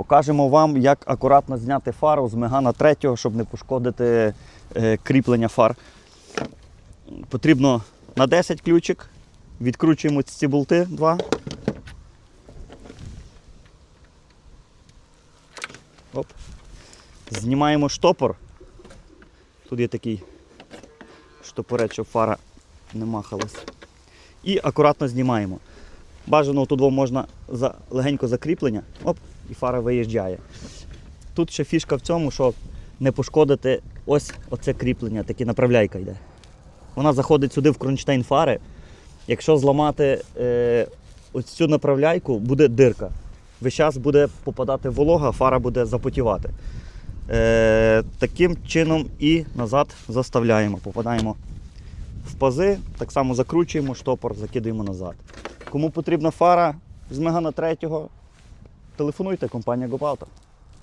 Покажемо вам, як акуратно зняти фару з Мегана 3, щоб не пошкодити е, кріплення фар. Потрібно на 10 ключик. Відкручуємо ці болти два. Оп. Знімаємо штопор. Тут є такий штопорець, щоб фара не махалась. І акуратно знімаємо. Бажано тут можна за, легенько закріплення, оп, і фара виїжджає. Тут ще фішка в цьому, що не пошкодити ось оце кріплення, таке направляйка йде. Вона заходить сюди в кронштейн фари. Якщо зламати е, ось цю направляйку, буде дирка. Весь час буде попадати волога, фара буде запотівати. Е, таким чином і назад заставляємо. Попадаємо в пази, так само закручуємо штопор, закидаємо назад. Кому потрібна фара з Мегана 3, телефонуйте, компанія GoPauto.